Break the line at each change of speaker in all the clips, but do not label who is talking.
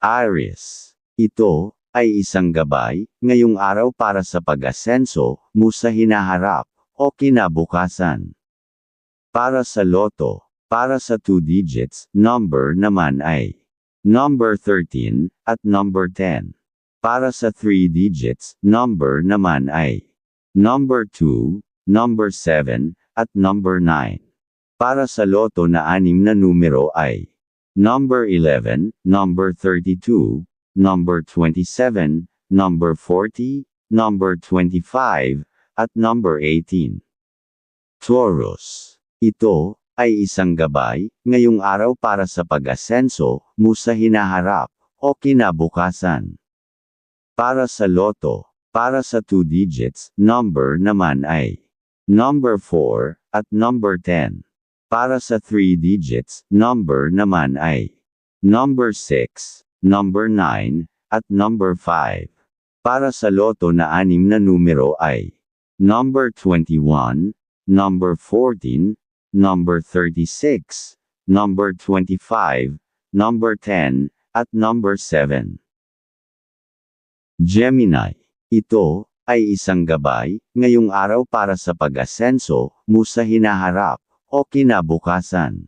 Aries. Ito, ay isang gabay, ngayong araw para sa pag-asenso, mo sa hinaharap, o kinabukasan. Para sa loto, para sa 2 digits, number naman ay number 13, at number 10. Para sa 3 digits, number naman ay number 2, number 7, at number 9. Para sa loto na anim na numero ay number 11, number 32, number 27, number 40, number 25, at number 18. Taurus. Ito, ay isang gabay, ngayong araw para sa pag-asenso, mo sa hinaharap, o kinabukasan. Para sa loto, para sa 2 digits, number naman ay number 4, at number 10. Para sa 3 digits, number naman ay number 6, number 9, at number 5. Para sa loto na anim na numero ay number 21, number 14, number 36, number 25, number 10, at number 7. Gemini. Ito, ay isang gabay, ngayong araw para sa pag-asenso, mo sa hinaharap, o kinabukasan.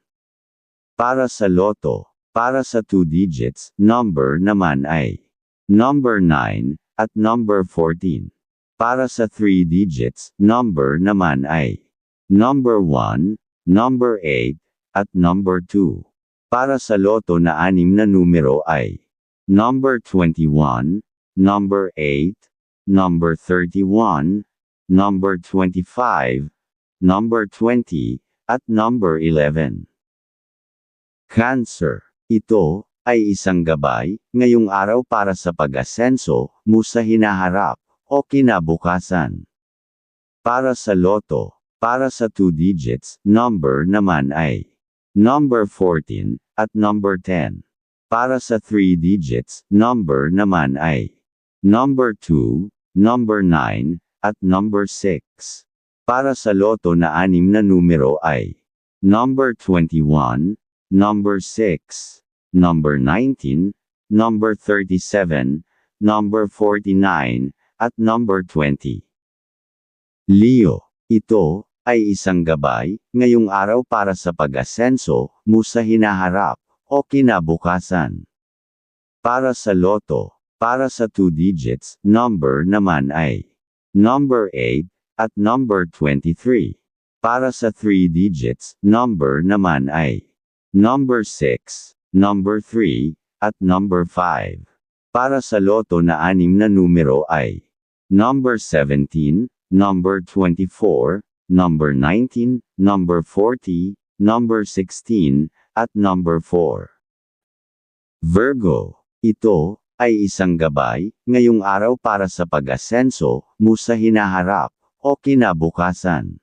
Para sa loto, para sa 2 digits, number naman ay number 9, at number 14. Para sa 3 digits, number naman ay number 1, number 8, at number 2. Para sa loto na anim na numero ay number 21, number 8, number 31, number 25, number 20, at number 11. Cancer. Ito, ay isang gabay, ngayong araw para sa pag-asenso, mo sa hinaharap, o kinabukasan. Para sa loto, para sa 2 digits, number naman ay number 14, at number 10. Para sa 3 digits, number naman ay number 2, number 9, at number 6. Para sa loto na anim na numero ay number 21, number 6, number 19, number 37, number 49, at number 20. Leo, ito, ay isang gabay, ngayong araw para sa pag-asenso, mo hinaharap, o kinabukasan. Para sa loto, para sa 2 digits, number naman ay number 8, at number 23. Para sa 3 digits, number naman ay number 6, number 3, at number 5. Para sa loto na anim na numero ay number 17, number 24, number 19, number 40, number 16, at number 4. Virgo, ito, ay isang gabay, ngayong araw para sa pag-asenso, mo sa hinaharap, o kinabukasan.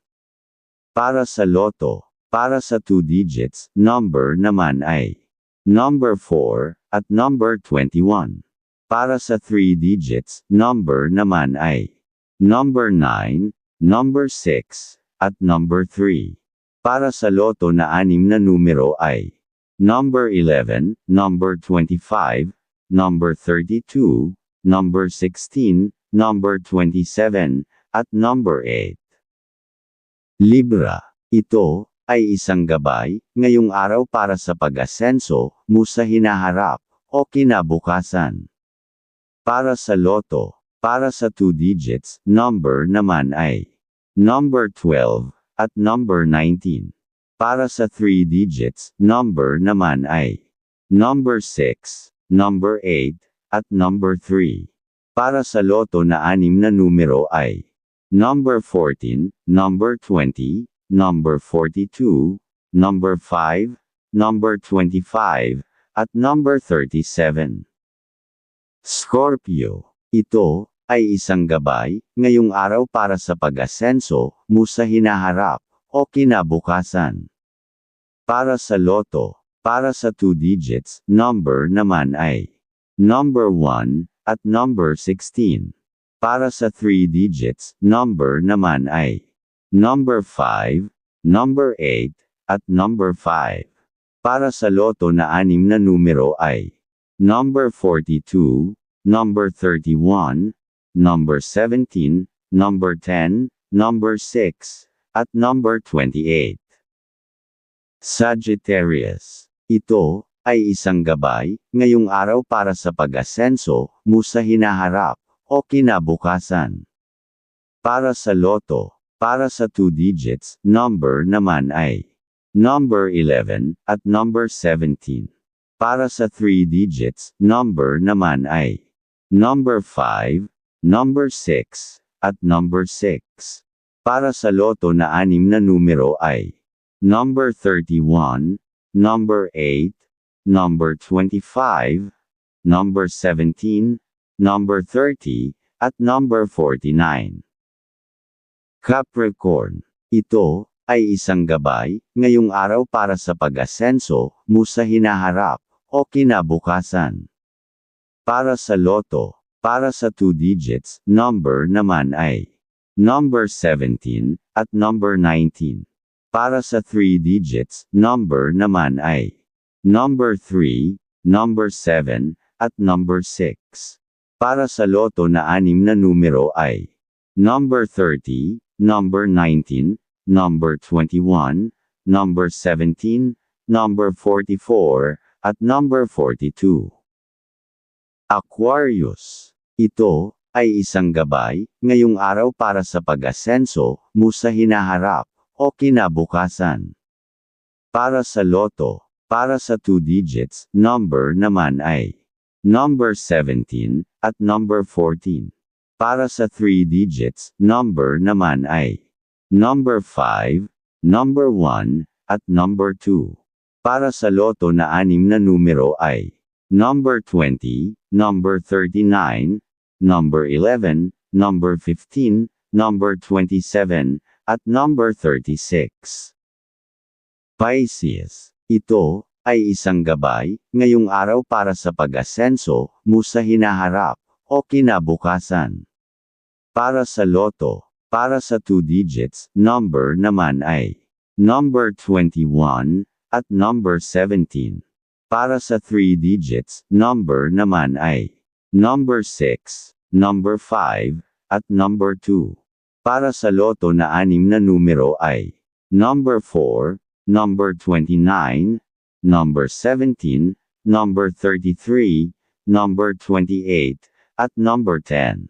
Para sa loto, para sa 2 digits, number naman ay number 4, at number 21. Para sa 3 digits, number naman ay number 9, number 6, at number 3. Para sa loto na anim na numero ay number 11, number 25, number 32, number 16, number 27, at number 8. Libra. Ito, ay isang gabay, ngayong araw para sa pag-asenso, mo sa hinaharap, o kinabukasan. Para sa loto, para sa 2 digits, number naman ay number 12, at number 19. Para sa 3 digits, number naman ay number 6, number 8, at number 3. Para sa loto na anim na numero ay number 14, number 20, number 42, number 5, number 25, at number 37. Scorpio. Ito, ay isang gabay, ngayong araw para sa pag-asenso, mo sa hinaharap, o kinabukasan. Para sa loto, para sa 2 digits, number naman ay number 1, at number 16. Para sa 3 digits, number naman ay number 5, number 8, at number 5. Para sa loto na anim na numero ay number 42, number 31, number 17, number 10, number 6, at number 28. Sagittarius. Ito, ay isang gabay, ngayong araw para sa pag-asenso, mo sa hinaharap, o kinabukasan. Para sa loto, para sa 2 digits, number naman ay number 11, at number 17. Para sa 3 digits, number naman ay number 5, number 6, at number 6. Para sa loto na anim na numero ay number 31, number 8, number 25, number 17, number 30, at number 49. Capricorn. Ito, ay isang gabay, ngayong araw para sa pag-asenso, mo sa hinaharap, o kinabukasan. Para sa loto, para sa 2 digits, number naman ay number 17, at number 19. Para sa 3 digits, number naman ay number 3, number 7, at number 6. Para sa loto na anim na numero ay number 30, number 19, number 21, number 17, number 44, at number 42. Aquarius. Ito, ay isang gabay, ngayong araw para sa pag-asenso, mo hinaharap, o kinabukasan. Para sa loto, para sa 2 digits, number naman ay number 17 at number 14. Para sa 3 digits, number naman ay number 5, number 1, at number 2. Para sa loto na anim na numero ay number 20, number 39, number 11, number 15, number 27, at number 36. Pisces ito, ay isang gabay, ngayong araw para sa pag-asenso, mo sa hinaharap, o kinabukasan. Para sa loto, para sa 2 digits, number naman ay number 21, at number 17. Para sa 3 digits, number naman ay number 6, number 5, at number 2. Para sa loto na anim na numero ay number 4, number 29, number 17, number 33, number 28, at number 10.